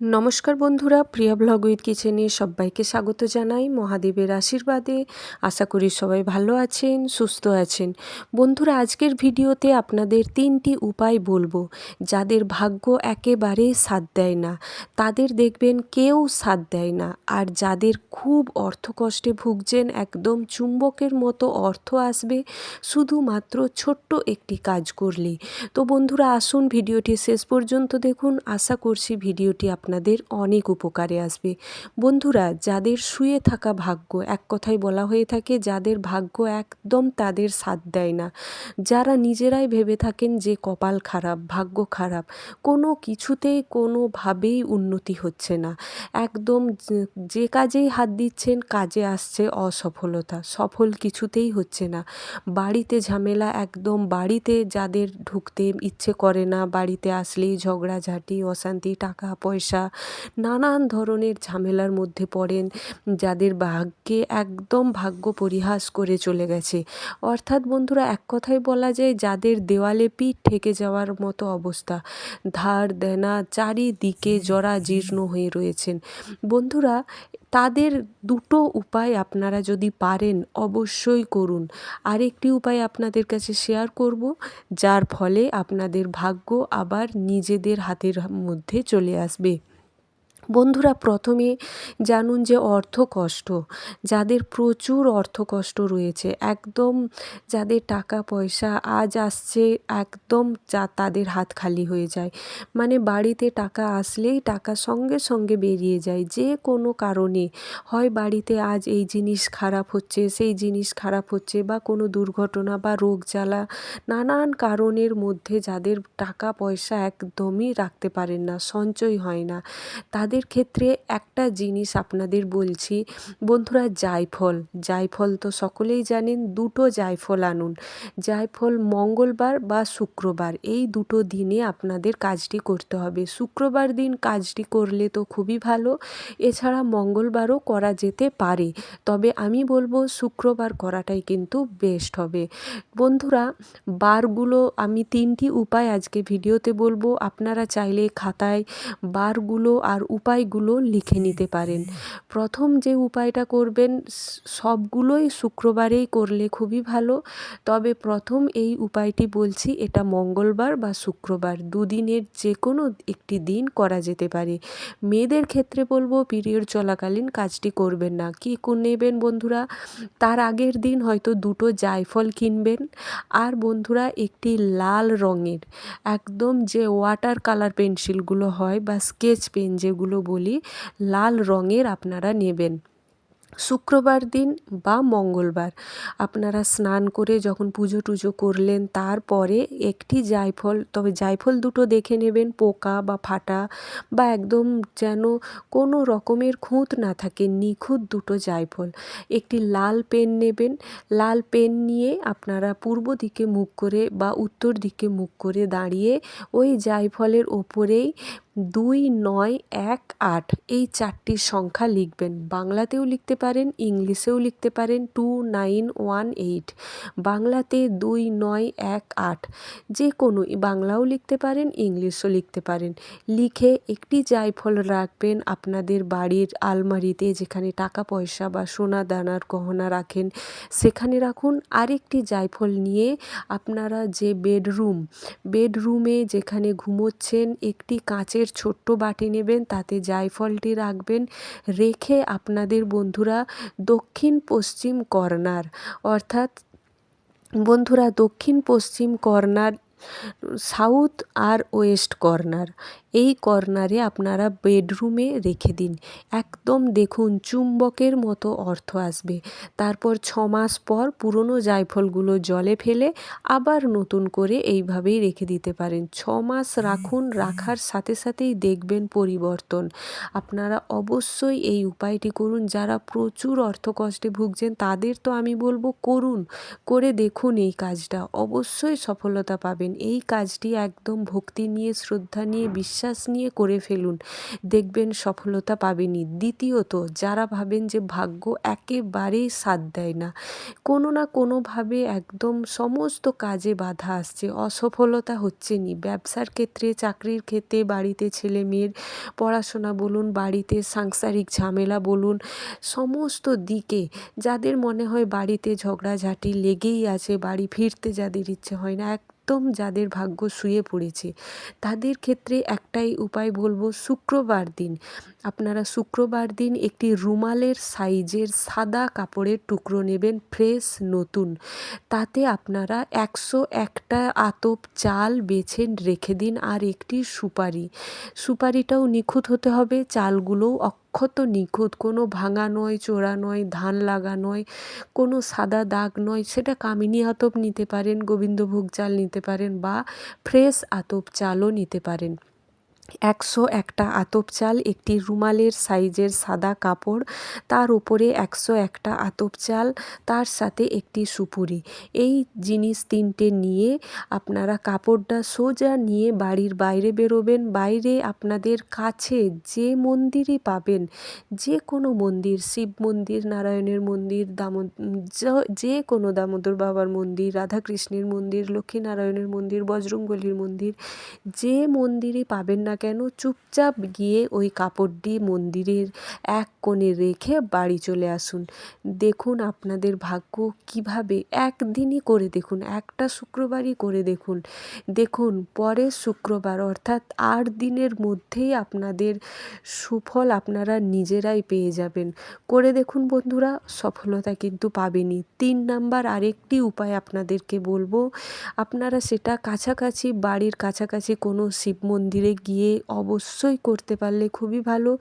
নমস্কার বন্ধুরা, প্রিয়া blog with কিচেনে সবাইকে স্বাগত জানাই। মহাদেবের আশীর্বাদে আশা করি সবাই ভালো আছেন, সুস্থ আছেন। বন্ধুরা, আজকের ভিডিওতে আপনাদের তিনটি উপায় বলব, যাদের ভাগ্য একেবারে সাথ দেয় না। তাদের দেখবেন কেউ সাথ দেয় না, আর যাদের খুব অর্থকষ্টে ভুগছেন, একদম চুম্বকের মতো অর্থ আসবে, শুধুমাত্র ছোট্ট একটি কাজ করলে তো বন্ধুরা, আসুন ভিডিওটি শেষ পর্যন্ত দেখুন। আশা করছি ভিডিওটি আপনাদের অনেক উপকারে আসবে। বন্ধুরা, যাদের শুয়ে থাকা ভাগ্য, এক কথায় বলা হয়ে থাকে, যাদের ভাগ্য একদম তাদের সাথ দেয় না। যারা নিজেরাই ভেবে থাকেন যে কপাল খারাপ, ভাগ্য খারাপ, কোনো কিছুতেই কোনোভাবেই উন্নতি হচ্ছে না। একদম যে কাজেই হাত দিচ্ছেন, কাজে আসছে অসফলতা। সফল কিছুতেই হচ্ছে না। বাড়িতে ঝামেলা, একদম বাড়িতে যাদের ঢুকতে ইচ্ছে করে না, বাড়িতে আসলেই ঝগড়াঝাটি, অশান্তি টাকা পয়সা নানান ধরনের ঝামেলার মধ্যে পড়েন, যাদের ভাগ্যে একদম ভাগ্য পরিহাস করে চলে গেছে। অর্থাৎ বন্ধুরা, এক কথায় বলা যায়, যাদের দেওয়ালে পিঠ ঠেকে যাওয়ার মতো অবস্থা, ধার, দেনা চারিদিকে জরা জীর্ণ হয়ে রয়েছেন। বন্ধুরা তাদের দুটো উপায় আপনারা যদি পারেন অবশ্যই করুন। আরেকটি উপায় আপনাদের কাছে শেয়ার করব, যার ফলে আপনাদের ভাগ্য আবার নিজেদের হাতের মধ্যে চলে আসবে। বন্ধুরা, প্রথমে জানুন যে অর্থ কষ্ট। যাদের প্রচুর অর্থ কষ্ট রয়েছে, একদম যাদের টাকা, পয়সা আজ আসছে, একদম যা তাদের হাত খালি হয়ে যায়। মানে বাড়িতে টাকা আসলেই টাকা সঙ্গে সঙ্গে বেরিয়ে যায়, যে কোনো কারণে। হয় বাড়িতে আজ এই জিনিস খারাপ হচ্ছে, সেই জিনিস খারাপ হচ্ছে বা কোনো দুর্ঘটনা বা রোগ জ্বালা, নানান কারণের মধ্যে যাদের টাকা, পয়সা একদমই রাখতে পারেন না, সঞ্চয় হয় না। তাদের তাদের ক্ষেত্রে একটা জিনিস আপনাদের বলছি। বন্ধুরা, জায়ফল। জায়ফল তো সকলেই জানেন, দুটো জায়ফল আনুন। জায়ফল মঙ্গলবার বা শুক্রবার, এই দুটো দিনে আপনাদের কাজটি করতে হবে। শুক্রবার দিন কাজটি করলে তো খুবই ভালো, এছাড়া মঙ্গলবারও করা যেতে পারে। তবে আমি বলব, শুক্রবার করাটাই কিন্তু বেস্ট হবে। বন্ধুরা, বারগুলো আমি তিনটি উপায় আজকে ভিডিওতে বলব। আপনারা চাইলে খাতায় বারগুলো আর উপায়গুলো লিখে নিতে পারেন। প্রথম যে উপায়টা করবেন সবগুলোই শুক্রবারেই করলে খুবই ভালো। তবে প্রথম এই উপায়টি বলছি, এটা মঙ্গলবার বা শুক্রবার, দুদিনের যে কোনো একটি দিন করা যেতে পারে। মেয়েদের ক্ষেত্রে বলব, পিরিয়ড চলাকালীন কাজটি করবেন না। কী নেবেন বন্ধুরা? তার আগের দিন হয়তো দুটো জায়ফল কিনবেন। আর বন্ধুরা, একটি লাল রঙের, একদম যে ওয়াটার কালার পেন্সিলগুলো হয় বা স্কেচ পেন যেগুলো বলি, লাল রঙের আপনারা নেবেন। শুক্রবার দিন বা মঙ্গলবার আপনারা স্নান করে যখন পুজো টুজো করলেন, তারপরে একটি জায়ফল, তবে জায়ফল দুটো দেখে নেবেন, পোকা বা ফাটা বা একদম যেন কোনো রকমের খুঁত না থাকে, নিখুঁত দুটো জায়ফল। একটি লাল পেন নেবেন, লাল পেন নিয়ে আপনারা পূর্ব দিকে মুখ করে বা উত্তর দিকে মুখ করে দাঁড়িয়ে ওই জায়ফলের ওপরেই দুই নয় এক আট এই চারটি সংখ্যা লিখবেন। বাংলাতেও লিখতে পারেন, ইংলিশেও লিখতে পারেন টু নাইন ওয়ান এইট বাংলাতে দুই নয় এক আট। যে কোনো বাংলাও লিখতে পারেন, ইংলিশও লিখতে পারেন। লিখে একটি জায়ফল রাখবেন আপনাদের বাড়ির আলমারিতে যেখানে টাকা পয়সা বা সোনা দানার গহনা রাখেন। সেখানে রাখুন আরেকটি জায়ফল নিয়ে আপনারা যে বেডরুম বেডরুমে যেখানে ঘুমোচ্ছেন, একটি কাঁচের ছোট্ট বাটি নেবেন, তাতে জায়ফলটি রাখবেন, রেখে আপনাদের বন্ধুরা দক্ষিণ পশ্চিম কর্নার, অর্থাৎ বন্ধুরা দক্ষিণ পশ্চিম কর্নার, সাউথ আর ওয়েস্ট কর্নার। এই কর্নারে আপনারা বেডরুমে রেখে দিন। একদম দেখুন চুম্বকের মতো অর্থ আসবে। তারপর ছ মাস পর পুরনো জায়ফলগুলো জলে ফেলে আবার নতুন করে এইভাবেই রেখে দিতে পারেন। ছ মাস রাখুন, রাখার সাথে সাথেই দেখবেন পরিবর্তন। আপনারা অবশ্যই এই উপায়টি করুন। যারা প্রচুর অর্থকষ্টে ভুগছেন, তাদের তো আমি বলব করুন। করে দেখুন এই কাজটা। অবশ্যই সফলতা পাবেন। এই কাজটি একদম ভক্তি নিয়ে, শ্রদ্ধা নিয়ে, বিশ্বাস বিশ্বাস নিয়ে করে ফেলুন। দেখবেন সফলতা পাবেনই। দ্বিতীয়ত, যারা ভাবেন যে ভাগ্য একেবারেই সাথ দেয় না, কোনো না কোনোভাবে একদম সমস্ত কাজে বাধা আসছে। অসফলতা হচ্ছে নি ব্যবসার ক্ষেত্রে, চাকরির ক্ষেত্রে, বাড়িতে ছেলে মেয়ের পড়াশোনা বলুন, বাড়িতে সাংসারিক ঝামেলা বলুন, সমস্ত দিকে যাদের মনে হয় বাড়িতে ঝগড়াঝাটি লেগেই আছে, বাড়ি ফিরতে যাদের ইচ্ছে হয় না একদম যাদের ভাগ্য শুয়ে পড়েছে। তাদের ক্ষেত্রে একটাই উপায় বলব, শুক্রবার দিন। আপনারা শুক্রবার দিন একটি রুমালের সাইজের সাদা কাপড়ের টুকরো নেবেন, ফ্রেশ, নতুন। তাতে আপনারা একশো একটা আতপ চাল বেছে রেখে দিন আর একটি সুপারি। সুপারিটাও নিখুঁত হতে হবে, চালগুলোও অক্ষত নিখুঁত, কোনো ভাঙা নয়, চোরা নয়, ধান লাগা নয়, কোনো সাদা দাগ নয়, সেটা কামিনী আতপ নিতে পারেন, গোবিন্দভোগ চাল নিতে পারেন বা ফ্রেশ আতপ চালও নিতে পারেন। একশো একটা আতপ চাল একটি রুমালের সাইজের সাদা কাপড়, তার উপরে একশো একটা আতপ চাল তার সাথে একটি সুপুরি। এই জিনিস তিনটে নিয়ে আপনারা কাপড়টা সোজা নিয়ে বাড়ির বাইরে বেরোবেন। বাইরে আপনাদের কাছে যে মন্দিরই পাবেন, যে কোনো মন্দির, শিব মন্দির, নারায়ণের মন্দির দামো যে কোনো দামোদর বাবার মন্দির, রাধাকৃষ্ণের মন্দির, লক্ষ্মীনারায়ণের মন্দির বজরংবলীর মন্দির, যে মন্দিরই পাবেন না কেন চুপচাপ গিয়ে ওই কাপড়টি মন্দিরের এক কোণে রেখে বাড়ি চলে আসুন। দেখুন আপনাদের ভাগ্য কীভাবে একদিনই করে দেখুন, একটা শুক্রবারই করে দেখুন। দেখুন, পরের শুক্রবার অর্থাৎ আট দিনের মধ্যেই আপনাদের সুফল আপনারা নিজেরাই পেয়ে যাবেন। করে দেখুন বন্ধুরা, সফলতা কিন্তু পাবেনই। তিন নাম্বার আরেকটি উপায় আপনাদেরকে বলব, আপনারা সেটা কাছাকাছি, বাড়ির কাছাকাছি কোনো শিব মন্দিরে গিয়ে অবশ্যই করতে পারলে খুবই ভালো।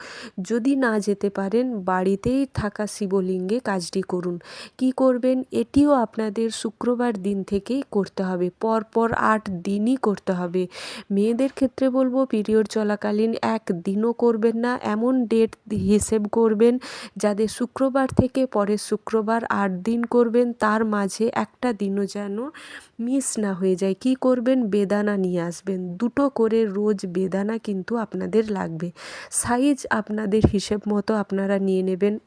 যদি না যেতে পারেন, বাড়িতেই থাকা শিবলিঙ্গে কাজটি করুন। কি করবেন? এটিও আপনাদের শুক্রবার দিন থেকেই করতে হবে। পরপর আট দিনই করতে হবে। মেয়েদের ক্ষেত্রে বলব, পিরিয়ড চলাকালীন এক দিনও করবেন না। এমন ডেট হিসেব করবেন যাদের শুক্রবার থেকে পরের শুক্রবার আট দিন করবেন। তার মাঝে একটা দিনও যেন মিস না হয়ে যায়। কি করবেন? বেদানা নিয়ে আসবেন। দুটো করে রোজ বেদানা কিন্তু আপনাদের লাগবে। সাইজ আপনাদের হিসেব মতো আপনারা নিয়ে নেবেন।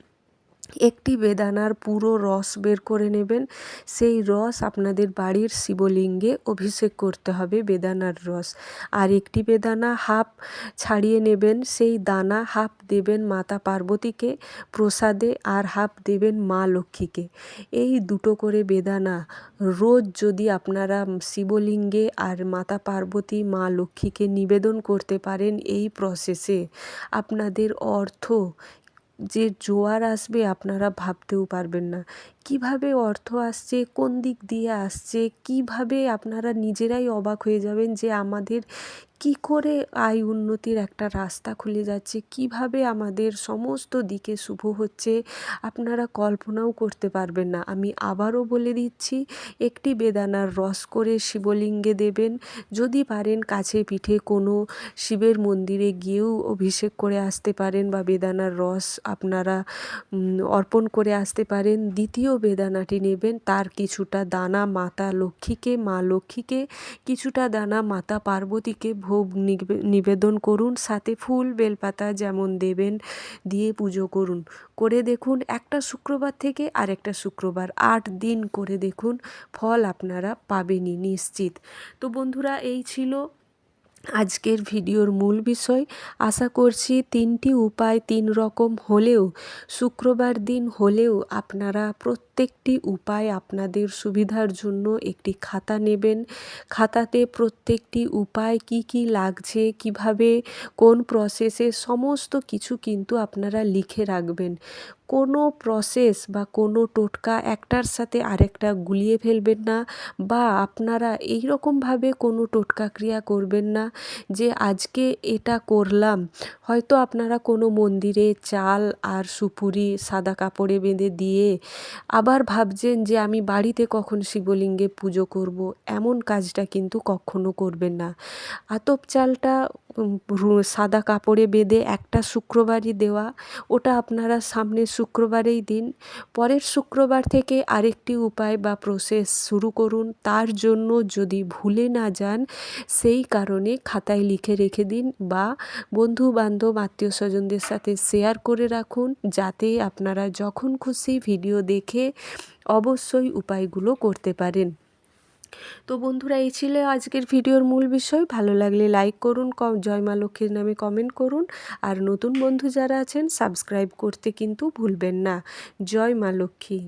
একটি বেদানার পুরো রস বের করে নেবেন। সেই রস আপনাদের বাড়ির শিবলিঙ্গে অভিষেক করতে হবে বেদানার রস। আর একটি বেদানা হাফ ছাড়িয়ে নেবেন, সেই দানা হাফ দেবেন মাতা পার্বতীকে প্রসাদে আর হাফ দেবেন মা লক্ষ্মীকে। এই দুটো করে বেদানা রোজ যদি আপনারা শিবলিঙ্গে আর মাতা পার্বতী মা লক্ষ্মীকে নিবেদন করতে পারেন এই প্রসেসে আপনাদের অর্থ যে জোয়ার আসবে আপনারা ভাবতেও পারবেন না। কীভাবে অর্থ আসছে, কোন দিক দিয়ে আসছে, কীভাবে আপনারা নিজেরাই অবাক হয়ে যাবেন যে আমাদের কী করে আয় উন্নতির একটা রাস্তা খুলে যাচ্ছে? কীভাবে আমাদের সমস্ত দিকে শুভ হচ্ছে? আপনারা কল্পনাও করতে পারবেন না। আমি আবারও বলে দিচ্ছি, একটি বেদানার রস করে শিবলিঙ্গে দেবেন। যদি পারেন কাছে পিঠে কোনো শিবের মন্দিরে গিয়েও অভিষেক করে আসতে পারেন বা বেদানার রস আপনারা অর্পণ করে আসতে পারেন। দ্বিতীয় বেদানাটি নেবেন, তার কিছুটা দানা মাতা লক্ষ্মীকে, মা লক্ষ্মীকে, কিছুটা দানা মাতা পার্বতীকে ভোগ নিবেদন করুন, সাথে ফুল, বেলপাতা যেমন দেবেন, দিয়ে পুজো করুন। করে দেখুন, একটা শুক্রবার থেকে আরেকটা শুক্রবার, আট দিন করে দেখুন, ফল আপনারা পাবেনই নিশ্চিত। তো বন্ধুরা, এই ছিল আজকের ভিডিওর মূল বিষয়, আশা করছি তিনটি উপায় তিন রকম হলেও, শুক্রবার দিন হলেও আপনারা প্রত্যেকটি উপায় আপনাদের সুবিধার জন্য একটি খাতা নেবেন। খাতাতে প্রত্যেকটি উপায় কি কি লাগছে, কীভাবে, কোন প্রসেসে সমস্ত কিছু কিন্তু আপনারা লিখে রাখবেন। কোনো প্রসেস বা কোনো টোটকা একটার সাথে আরেকটা গুলিয়ে ফেলবেন না বা আপনারা এই রকমভাবে কোনো টোটকা ক্রিয়া করবেন না যে আজকে এটা করলাম। হয়তো আপনারা কোনো মন্দিরে চাল আর সুপুরি সাদা কাপড়ে বেঁধে দিয়ে আবার ভাবছেন যে আমি বাড়িতে কখন শিবলিঙ্গে পুজো করব, এমন কাজটা কিন্তু কখনো করবেন না। আতপ চালটা সাদা কাপড়ে বেঁধে একটা শুক্রবারই দেওয়া, ওটা আপনারা সামনের শুক্রবারেই দিন। পরের শুক্রবার থেকে আরেকটি উপায় বা প্রসেস শুরু করুন। তার জন্য যদি ভুলে না যান, সেই কারণে খাতায় লিখে রেখে দিন বা বন্ধু বান্ধব আত্মীয় স্বজনদের সাথে শেয়ার করে রাখুন, যাতে আপনারা যখন খুশি ভিডিও দেখে অবশ্যই উপায়গুলো করতে পারেন। তো বন্ধুরা, এই ছিল আজকের ভিডিওর মূল বিষয়। ভালো লাগলে লাইক করুন, কম জয়মা লক্ষ্মীর নামে কমেন্ট করুন। আর নতুন বন্ধু যারা আছেন, সাবস্ক্রাইব করতে কিন্তু ভুলবেন না। জয় মা লক্ষ্মী।